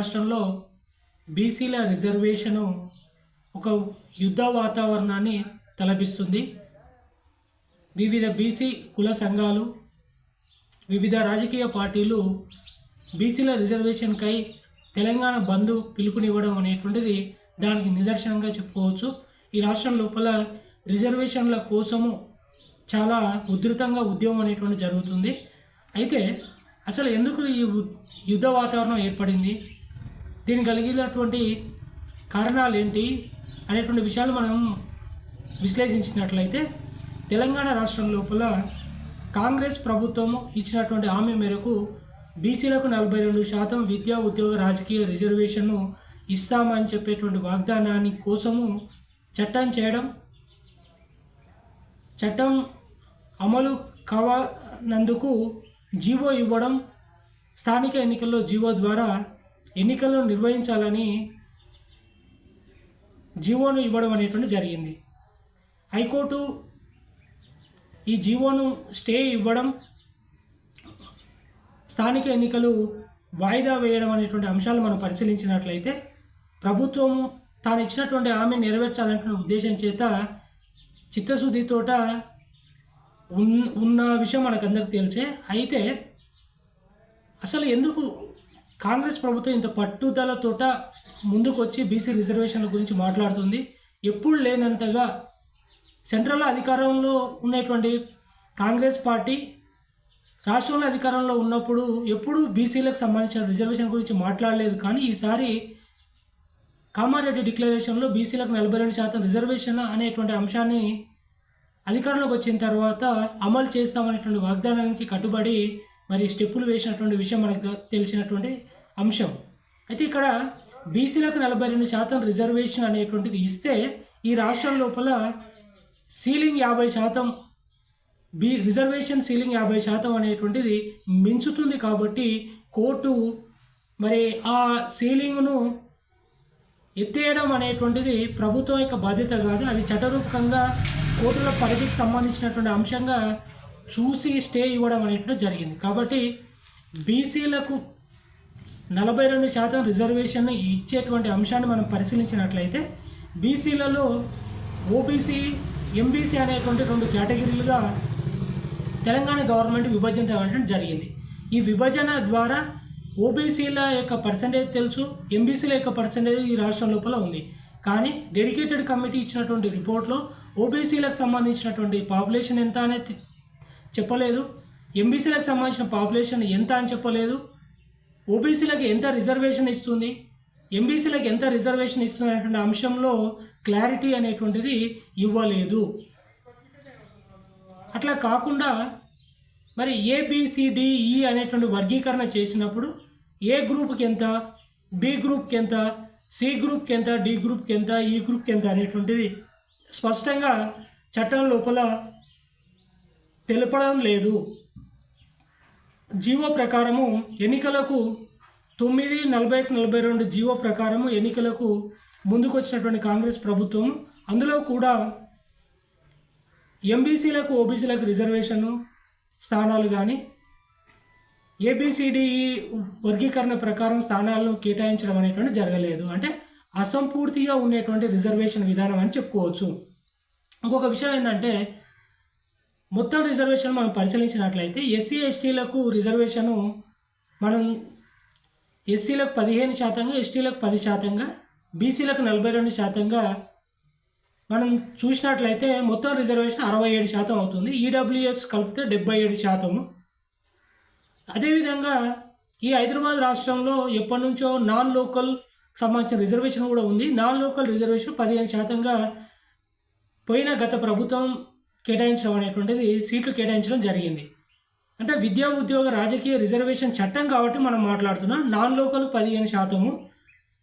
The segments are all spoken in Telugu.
రాష్ట్రంలో బీసీల రిజర్వేషను ఒక యుద్ధ వాతావరణాన్ని తలపిస్తుంది. వివిధ బీసీ కుల సంఘాలు వివిధ రాజకీయ పార్టీలు బీసీల రిజర్వేషన్కై తెలంగాణ బంధు పిలుపునివ్వడం అనేటువంటిది దానికి నిదర్శనంగా చెప్పుకోవచ్చు. ఈ రాష్ట్రం లోపల రిజర్వేషన్ల కోసము చాలా ఉధృతంగా ఉద్యమం అనేటువంటి జరుగుతుంది. అయితే అసలు ఎందుకు ఈ యుద్ధ వాతావరణం ఏర్పడింది? దీనికి కలిగినటువంటి కారణాలు ఏంటి అనేటువంటి విషయాలు మనం విశ్లేషించినట్లయితే తెలంగాణ రాష్ట్రం లోపల కాంగ్రెస్ ప్రభుత్వం ఇచ్చినటువంటి హామీ మేరకు బీసీలకు నలభై రెండు శాతం విద్యా ఉద్యోగ రాజకీయ రిజర్వేషన్ను ఇస్తామని చెప్పేటువంటి వాగ్దానాన్ని కోసము చట్టం చేయడం చట్టం అమలు కావనందుకు జీవో ఇవ్వడం స్థానిక ఎన్నికల్లో జీవో ద్వారా ఎన్నికలను నిర్వహించాలని జీవోను ఇవ్వడం అనేటువంటి జరిగింది. హైకోర్టు ఈ జీవోను స్టే ఇవ్వడం స్థానిక ఎన్నికలు వాయిదా వేయడం అనేటువంటి అంశాలు మనం పరిశీలించినట్లయితే ప్రభుత్వం తాను ఇచ్చినటువంటి హామీ నెరవేర్చాలనే ఉద్దేశం చేత చిత్తశుద్ధితోట ఉన్ ఉన్న విషయం మనకందరికి తెలిసే అయితే అసలు ఎందుకు కాంగ్రెస్ ప్రభుత్వం ఇంత పట్టుదలతోట ముందుకొచ్చి బీసీ రిజర్వేషన్ల గురించి మాట్లాడుతుంది. ఎప్పుడు లేనంతగా సెంట్రల్ అధికారంలో ఉన్నటువంటి కాంగ్రెస్ పార్టీ రాష్ట్రంలో అధికారంలో ఉన్నప్పుడు ఎప్పుడూ బీసీలకు సంబంధించిన రిజర్వేషన్ గురించి మాట్లాడలేదు. కానీ ఈసారి కామారెడ్డి డిక్లరేషన్లో బీసీలకు నలభై రెండు శాతం రిజర్వేషన్ అనేటువంటి అంశాన్ని అధికారంలోకి వచ్చిన తర్వాత అమలు చేస్తామనేటువంటి వాగ్దానానికి కట్టుబడి మరి స్టెప్పులు వేసినటువంటి విషయం మనకు తెలిసినటువంటి అంశం. అయితే ఇక్కడ బీసీలకు నలభై రెండు శాతం రిజర్వేషన్ అనేటువంటిది ఇస్తే ఈ రాష్ట్రం లోపల సీలింగ్ యాభై శాతం బీ రిజర్వేషన్ సీలింగ్ యాభై శాతం అనేటువంటిది మించుతుంది కాబట్టి కోర్టు మరి ఆ సీలింగ్ను ఎత్తేయడం అనేటువంటిది ప్రభుత్వం యొక్క బాధ్యత కాదు. అది చట్టరూపకంగా కోర్టుల పరిధికి సంబంధించినటువంటి అంశంగా చూసి స్టే ఇవ్వడం అనేటువంటి జరిగింది. కాబట్టి బీసీలకు నలభై రెండు శాతం రిజర్వేషన్ ఇచ్చేటువంటి అంశాన్ని మనం పరిశీలించినట్లయితే బీసీలలో ఓబీసీ ఎంబీసీ అనేటువంటి రెండు కేటగిరీలుగా తెలంగాణ గవర్నమెంట్ విభజించడం అనేది జరిగింది. ఈ విభజన ద్వారా ఓబీసీల యొక్క పర్సంటేజ్ తెలుసు ఎంబీసీల యొక్క పర్సంటేజ్ ఈ రాష్ట్రం లోపల ఉంది. కానీ డెడికేటెడ్ కమిటీ ఇచ్చినటువంటి రిపోర్ట్లో ఓబీసీలకు సంబంధించినటువంటి పాపులేషన్ ఎంత అనేది చెప్పలేదు. ఎంబీసీలకు సంబంధించిన పాపులేషన్ ఎంత అని చెప్పలేదు. ఓబీసీలకు ఎంత రిజర్వేషన్ ఇస్తుంది? ఎంబీసీలకు ఎంత రిజర్వేషన్ ఇస్తుంది అనేటువంటి అంశంలో క్లారిటీ అనేటువంటిది ఇవ్వలేదు. అట్లా కాకుండా మరి ఏబిసిడిఈ e అనేటువంటి వర్గీకరణ చేసినప్పుడు ఏ గ్రూప్కి ఎంత బి గ్రూప్కి ఎంత సి గ్రూప్కి ఎంత డి గ్రూప్కి ఎంత e ఈ గ్రూప్కి ఎంత అనేటువంటిది స్పష్టంగా చట్టం లోపల తెలపడం లేదు. జీవో ప్రకారము ఎన్నికలకు తొమ్మిది నలభై నలభై రెండు జీవో ప్రకారము ఎన్నికలకు ముందుకు వచ్చినటువంటి కాంగ్రెస్ ప్రభుత్వం. అందులో కూడా ఎంబీసీలకు ఓబీసీలకు రిజర్వేషన్ స్థానాలు కానీ ఏబిసిడిఈ వర్గీకరణ ప్రకారం స్థానాలను కేటాయించడం అనేటువంటి జరగలేదు. అంటే అసంపూర్తిగా ఉన్నటువంటి రిజర్వేషన్ విధానం అని చెప్పుకోవచ్చు. ఇంకొక విషయం ఏంటంటే మొత్తం రిజర్వేషన్ మనం పరిశీలించినట్లయితే ఎస్సీ ఎస్టీలకు రిజర్వేషను మనం ఎస్సీలకు పదిహేను శాతంగా ఎస్టీలకు పది శాతంగా బీసీలకు నలభై రెండు శాతంగా మనం చూసినట్లయితే మొత్తం రిజర్వేషన్ అరవై ఏడు శాతం అవుతుంది. ఈడబ్ల్యూఎస్ కలిపితే డెబ్బై ఏడు శాతము. అదేవిధంగా ఈ హైదరాబాద్ రాష్ట్రంలో ఎప్పటి నుంచో నాన్ లోకల్ సంబంధించిన రిజర్వేషన్ కూడా ఉంది. నాన్ లోకల్ రిజర్వేషన్ పదిహేను శాతంగా పోయిన గత ప్రభుత్వం కేటాయించడం అనేటువంటిది సీట్లు కేటాయించడం జరిగింది. అంటే విద్యా ఉద్యోగ రాజకీయ రిజర్వేషన్ చట్టం కాబట్టి మనం మాట్లాడుతున్నాం. నాన్ లోకల్ పదిహేను శాతము.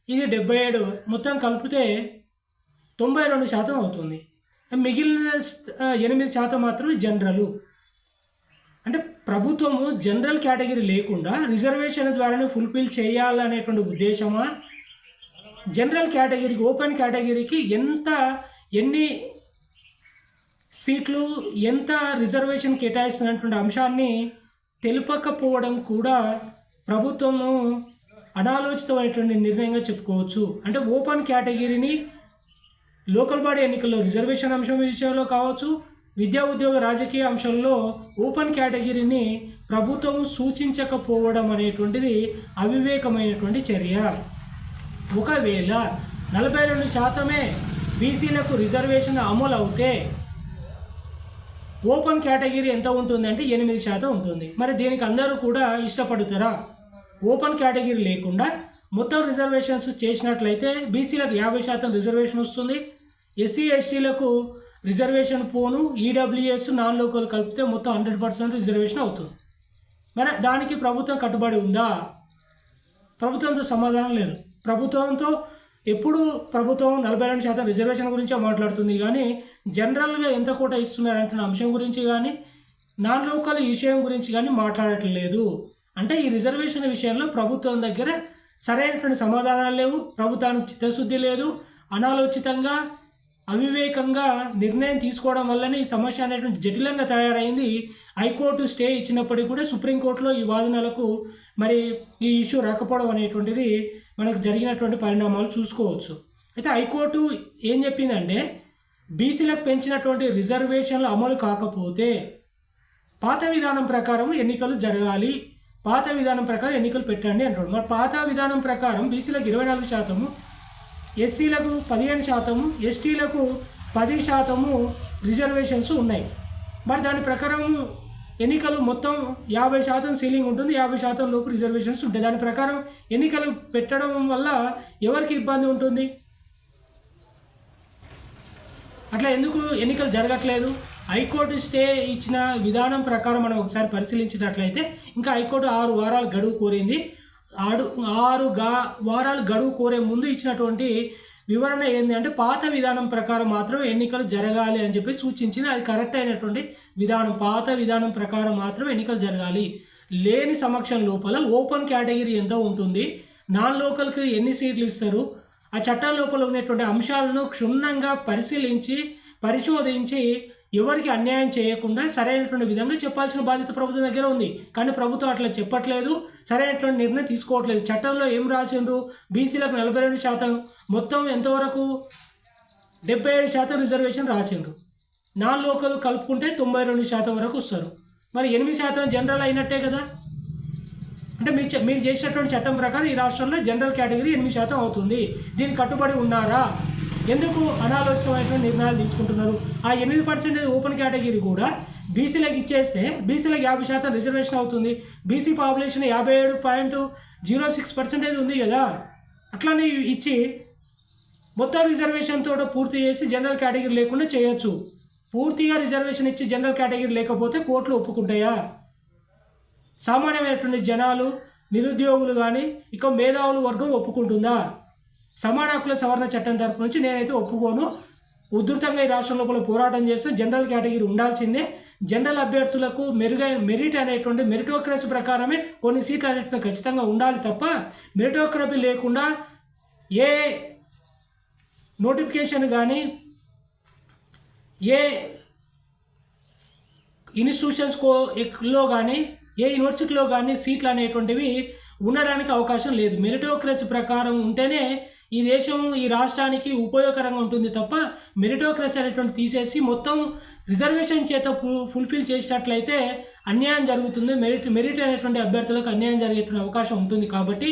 ఇది డెబ్బై ఏడు. మొత్తం కలిపితే తొంభై రెండు శాతం అవుతుంది. మిగిలిన ఎనిమిది శాతం మాత్రమే జనరలు. అంటే ప్రభుత్వము జనరల్ కేటగిరీ లేకుండా రిజర్వేషన్ ద్వారానే ఫుల్ఫిల్ చేయాలనేటువంటి ఉద్దేశమా? జనరల్ కేటగిరీకి ఓపెన్ కేటగిరీకి ఎంత ఎన్ని సీట్లు ఎంత రిజర్వేషన్ కేటాయిస్తున్నటువంటి అంశాన్ని తెలుపకపోవడం కూడా ప్రభుత్వము అనాలోచితమైనటువంటి నిర్ణయంగా చెప్పుకోవచ్చు. అంటే ఓపెన్ కేటగిరీని లోకల్ బాడీ ఎన్నికల్లో రిజర్వేషన్ అంశం విషయంలో కావచ్చు విద్యా ఉద్యోగ రాజకీయ అంశంలో ఓపెన్ కేటగిరీని ప్రభుత్వం సూచించకపోవడం అనేటువంటిది అవివేకమైనటువంటి చర్య. ఒకవేళ నలభై రెండు శాతమే బీసీలకు రిజర్వేషన్ అమలు అవుతే ఓపెన్ కేటగిరీ ఎంత ఉంటుంది అంటే ఎనిమిది శాతం ఉంటుంది. మరి దీనికి అందరూ కూడా ఇష్టపడుతారా? ఓపెన్ కేటగిరీ లేకుండా మొత్తం రిజర్వేషన్స్ చేసినట్లయితే బీసీలకు యాభై శాతం రిజర్వేషన్ వస్తుంది. ఎస్సీ ఎస్టీలకు రిజర్వేషన్ పోను. ఈడబ్ల్యూఎస్ నాన్ లోకల్ కలిపితే మొత్తం హండ్రెడ్ పర్సెంట్ రిజర్వేషన్ అవుతుంది. మరి దానికి ప్రభుత్వం కట్టుబడి ఉందా? ప్రభుత్వంతో సమాధానం లేదు. ప్రభుత్వంతో ఎప్పుడు ప్రభుత్వం నలభై రెండు శాతం రిజర్వేషన్ గురించే మాట్లాడుతుంది. కానీ జనరల్గా ఎంత కోట ఇస్తున్నారంటున్న అంశం గురించి కానీ నాన్ లోకల్ విషయం గురించి కానీ మాట్లాడట్లేదు. అంటే ఈ రిజర్వేషన్ విషయంలో ప్రభుత్వం దగ్గర సరైనటువంటి సమాధానాలు లేవు. ప్రభుత్వానికి చిత్తశుద్ధి లేదు. అనాలోచితంగా అవివేకంగా నిర్ణయం తీసుకోవడం వల్లనే ఈ సమస్య అనేటువంటి జటిలంగా తయారైంది. హైకోర్టు స్టే ఇచ్చినప్పటికీ కూడా సుప్రీంకోర్టులో ఈ వాదనలకు మరి ఈ ఇష్యూ రాకపోవడం అనేటువంటిది మనకు జరిగినటువంటి పరిణామాలు చూసుకోవచ్చు. అయితే హైకోర్టు ఏం చెప్పిందంటే బీసీలకు పెంచినటువంటి రిజర్వేషన్లు అమలు కాకపోతే పాత విధానం ప్రకారం ఎన్నికలు జరగాలి. పాత విధానం ప్రకారం ఎన్నికలు పెట్టండి అంటాడు మరి పాత విధానం ప్రకారం బీసీలకు ఇరవై నాలుగు శాతము ఎస్సీలకు పదిహేను శాతము ఎస్టీలకు పది శాతము రిజర్వేషన్స్ ఉన్నాయి. మరి దాని ప్రకారం ఎన్నికలు మొత్తం యాభై శాతం సీలింగ్ ఉంటుంది యాభై శాతం లోపు రిజర్వేషన్స్ ఉంటాయి. దాని ప్రకారం ఎన్నికలు పెట్టడం వల్ల ఎవరికి ఇబ్బంది ఉంటుంది? అట్లా ఎందుకు ఎన్నికలు జరగట్లేదు? హైకోర్టు స్టే ఇచ్చిన విధానం ప్రకారం మనం ఒకసారి పరిశీలించినట్లయితే ఇంకా హైకోర్టు ఆరు వారాలు గడువు కోరింది. ఆడు ఆరు గా వారాలు గడువు కోరే ముందు ఇచ్చినటువంటి వివరణ ఏంటి అంటే పాత విధానం ప్రకారం మాత్రం ఎన్నికలు జరగాలి అని చెప్పి సూచించింది. అది కరెక్ట్ అయినటువంటి విధానం పాత విధానం ప్రకారం మాత్రం ఎన్నికలు జరగాలి. లేని సమక్షం లోపల ఓపెన్ కేటగిరీ ఎంత ఉంటుంది. నాన్ లోకల్కి ఎన్ని సీట్లు ఇస్తారు? ఆ చట్టం లోపల ఉన్నటువంటి అంశాలను క్షుణ్ణంగా పరిశీలించి పరిశోధించి ఎవరికి అన్యాయం చేయకుండా సరైనటువంటి విధంగా చెప్పాల్సిన బాధ్యత ప్రభుత్వం దగ్గర ఉంది. కానీ ప్రభుత్వం అట్లా చెప్పట్లేదు. సరైనటువంటి నిర్ణయం తీసుకోవట్లేదు. చట్టంలో ఏం రాసిండ్రు? బీసీలకు నలభై రెండు శాతం. మొత్తం ఎంతవరకు? డెబ్బై ఏడు శాతం రిజర్వేషన్ రాసిండ్రు. నాన్ లోకల్ కలుపుకుంటే తొంభై రెండు శాతం వరకు వస్తారు. మరి ఎనిమిది శాతం జనరల్ అయినట్టే కదా? అంటే మీరు మీరు చేసినటువంటి చట్టం ప్రకారం ఈ రాష్ట్రంలో జనరల్ కేటగిరీ ఎనిమిది శాతం అవుతుంది. దీనికి కట్టుబడి ఉన్నారా? ఎందుకు అనాలోచితమైనటువంటి నిర్ణయాలు తీసుకుంటున్నారు? ఆ ఎనిమిది పర్సెంటేజ్ ఓపెన్ కేటగిరీ కూడా బీసీలకు ఇచ్చేస్తే బీసీలకు యాభై శాతం రిజర్వేషన్ అవుతుంది. బీసీ పాపులేషన్ యాభై ఏడు పాయింట్ జీరో సిక్స్ పర్సెంటేజ్ ఉంది కదా. అట్లానే ఇచ్చి మొత్తం రిజర్వేషన్ తోట పూర్తి చేసి జనరల్ కేటగిరీ లేకుండా చేయొచ్చు. పూర్తిగా రిజర్వేషన్ ఇచ్చి జనరల్ కేటగిరీ లేకపోతే కోర్టులు ఒప్పుకుంటాయా? సామాన్యమైనటువంటి జనాలు నిరుద్యోగులు కానీ ఇక మేధావులు వర్గం ఒప్పుకుంటుందా? సమాన హక్కుల సవరణ చట్టం తరపు నుంచి నేనైతే ఒప్పుకోను. ఉధృతంగా ఈ రాష్ట్రం లోపల పోరాటం చేస్తే జనరల్ కేటగిరీ ఉండాల్సిందే. జనరల్ అభ్యర్థులకు మెరుగైన మెరిట్ అనేటువంటి మెరిటోక్రసీ ప్రకారమే కొన్ని సీట్లు అనేటువంటి ఖచ్చితంగా ఉండాలి తప్ప మెరిటోక్రసీ లేకుండా ఏ నోటిఫికేషన్ కానీ ఏ ఇన్స్టిట్యూషన్స్లో కానీ ఏ యూనివర్సిటీలో కానీ సీట్లు అనేటువంటివి ఉండడానికి అవకాశం లేదు. మెరిటోక్రసీ ప్రకారం ఉంటేనే ఈ దేశం ఈ రాష్ట్రానికి ఉపయోగకరంగా ఉంటుంది తప్ప మెరిటోక్రసీ అనేటువంటి తీసేసి మొత్తం రిజర్వేషన్ చేత ఫుల్ఫిల్ చేసినట్లయితే అన్యాయం జరుగుతుంది. మెరిట్ మెరిట్ అనేటువంటి అభ్యర్థులకు అన్యాయం జరిగేటువంటి అవకాశం ఉంటుంది కాబట్టి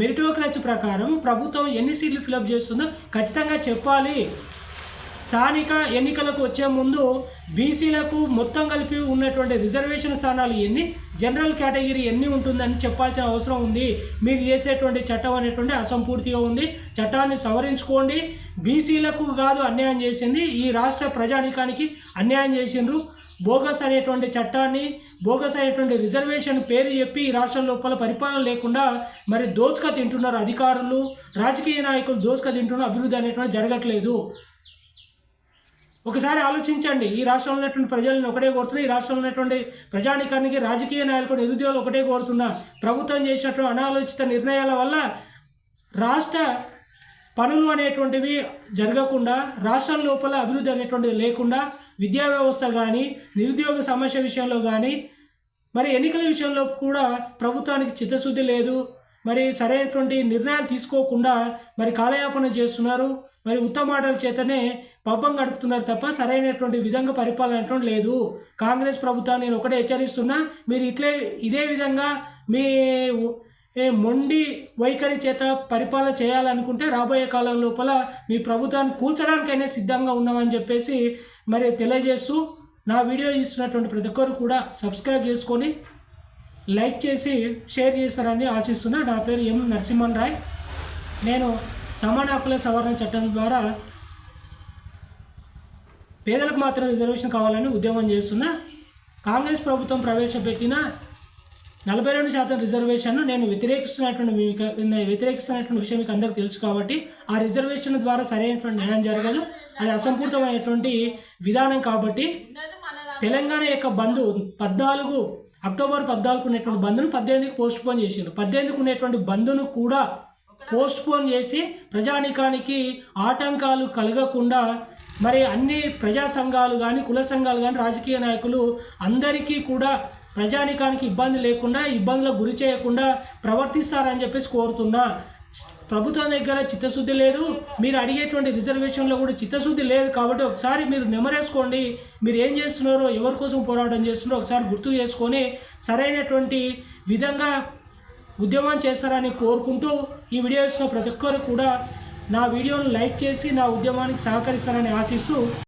మెరిటోక్రసీ ప్రకారం ప్రభుత్వం ఎన్ని సీట్లు ఫిలప్ చేస్తుందో ఖచ్చితంగా చెప్పాలి. స్థానిక ఎన్నికలకు వచ్చే ముందు బీసీలకు మొత్తం కలిపి ఉన్నటువంటి రిజర్వేషన్ స్థానాలు ఎన్ని జనరల్ కేటగిరీ ఎన్ని ఉంటుందని చెప్పాల్సిన అవసరం ఉంది. మీరు చేసేటువంటి చట్టం అనేటువంటి అసంపూర్తిగా ఉంది. చట్టాన్ని సవరించుకోండి. బీసీలకు కాదు అన్యాయం చేసింది. ఈ రాష్ట్ర ప్రజానికానికి అన్యాయం చేసిండ్రు. బోగస్ అనేటువంటి చట్టాన్ని బోగస్ అనేటువంటి రిజర్వేషన్ పేరు చెప్పి ఈ రాష్ట్రం లోపల పరిపాలన లేకుండా మరి దోచుక తింటున్నారు అధికారులు. రాజకీయ నాయకులు దోచుక తింటున్నారు. అభివృద్ధి అనేటువంటి జరగట్లేదు. ఒకసారి ఆలోచించండి ఈ రాష్ట్రంలో ఉన్నటువంటి ప్రజలను ఒకటే కోరుతున్నా ఈ రాష్ట్రంలో ఉన్నటువంటి ప్రజానికానికి రాజకీయ నాయకులు నిరుద్యోగులు ఒకటే కోరుతున్నా. ప్రభుత్వం చేసినటువంటి అనాలోచిత నిర్ణయాల వల్ల రాష్ట్ర పనులు అనేటువంటివి జరగకుండా రాష్ట్రం లోపల అభివృద్ధి అనేటువంటిది లేకుండా విద్యా వ్యవస్థ కానీ నిరుద్యోగ సమస్య విషయంలో కానీ మరి ఎన్నికల విషయంలో కూడా ప్రభుత్వానికి చిత్తశుద్ధి లేదు. మరి సరైనటువంటి నిర్ణయాలు తీసుకోకుండా మరి కాలయాపన చేస్తున్నారు. మరి ఉత్తమ మాటల చేతనే పబ్బం గడుపుతున్నారు తప్ప సరైనటువంటి విధంగా పరిపాలన లేదు. కాంగ్రెస్ ప్రభుత్వాన్ని నేను ఒకటే హెచ్చరిస్తున్నా మీరు ఇట్లే ఇదే విధంగా మీ మొండి వైఖరి చేత పరిపాలన చేయాలనుకుంటే రాబోయే కాలం లోపల మీ ప్రభుత్వాన్ని కూల్చడానికైనా సిద్ధంగా ఉన్నామని చెప్పేసి మరి తెలియజేస్తూ నా వీడియో ఇస్తున్నటువంటి ప్రతి ఒక్కరు కూడా సబ్స్క్రైబ్ చేసుకొని లైక్ చేసి షేర్ చేస్తారని ఆశిస్తున్నా. నా పేరు ఎం నరసింహన్ రాయ్. నేను సమాన హక్కుల సవరణ చట్టం ద్వారా పేదలకు మాత్రం రిజర్వేషన్ కావాలని ఉద్యమం చేస్తున్నా కాంగ్రెస్ ప్రభుత్వం ప్రవేశపెట్టిన నలభై రెండు శాతం రిజర్వేషన్ను నేను వ్యతిరేకిస్తున్నటువంటి మీకు వ్యతిరేకిస్తున్నటువంటి విషయం మీకు అందరికీ తెలుసు కాబట్టి ఆ రిజర్వేషన్ ద్వారా సరైనటువంటి న్యాయం జరగదు. అది అసంపూర్తమైనటువంటి విధానం కాబట్టి తెలంగాణ యొక్క బంధు పద్నాలుగు అక్టోబర్ పద్నాలుగు ఉన్నటువంటి బంధును పద్దెనిమిదికి పోస్ట్ పోన్ చేసిండు. పద్దెనిమిదికి ఉన్నటువంటి బంధును కూడా పోస్ట్పోన్ చేసి ప్రజానికానికి ఆటంకాలు కలగకుండా మరి అన్ని ప్రజా సంఘాలు కానీ కుల సంఘాలు కానీ రాజకీయ నాయకులు అందరికీ కూడా ప్రజానికానికి ఇబ్బంది లేకుండా ఇబ్బందులకు గురి చేయకుండా ప్రవర్తిస్తారని చెప్పేసి కోరుతున్నా. ప్రభుత్వం దగ్గర చిత్తశుద్ధి లేదు. మీరు అడిగేటువంటి రిజర్వేషన్లో కూడా చిత్తశుద్ధి లేదు కాబట్టి ఒకసారి మీరు నెమరేసుకోండి. మీరు ఏం చేస్తున్నారో ఎవరి కోసం పోరాటం చేస్తున్నారో ఒకసారి గుర్తు చేసుకొని సరైనటువంటి విధంగా ఉద్యమం చేస్తారని కోరుకుంటూ ఈ వీడియోస్లో ప్రతి ఒక్కరు కూడా నా వీడియోను లైక్ చేసి నా ఉద్యమానికి సహకరిస్తారని ఆశిస్తూ